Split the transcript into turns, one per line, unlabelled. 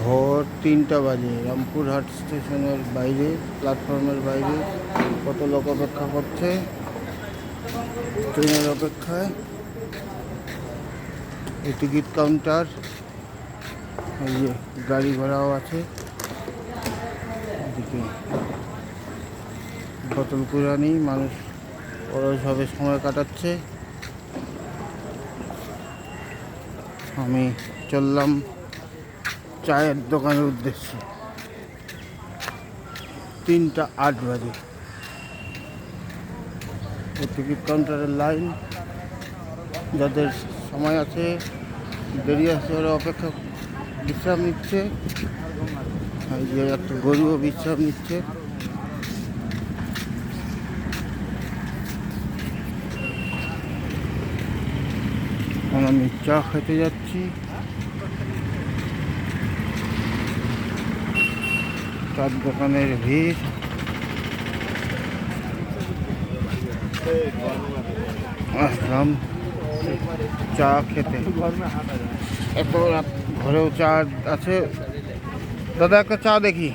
ভোর তিনটা বাজে। রামপুরহাট স্টেশনের বাইরে, প্ল্যাটফর্মের বাইরে কত লোক অপেক্ষা করছে? ট্রেনের অপেক্ষায়। টিকিট কাউন্টার, এই যে গাড়ি ঘোড়াও আছে। বোতল কুড়ানি, মানুষ অলসভাবে সময় কাটাচ্ছে। আমি চললাম চায়ের দোকানের উদ্দেশ্যে। তিনটা আট বাজে। টিকিট কাউন্টারের লাইন যাদের সময় আছে, দেরি আছে ওরা অপেক্ষা বিশ্রাম নিচ্ছে। যে একটা গরুও বিশ্রাম নিচ্ছে। এখন আমি চা খেতে যাচ্ছি। চার দোকানের ভিড়। আসলাম চা খেতে। এত ঘরেও চা আছে। দাদা, একটা চা দেখি।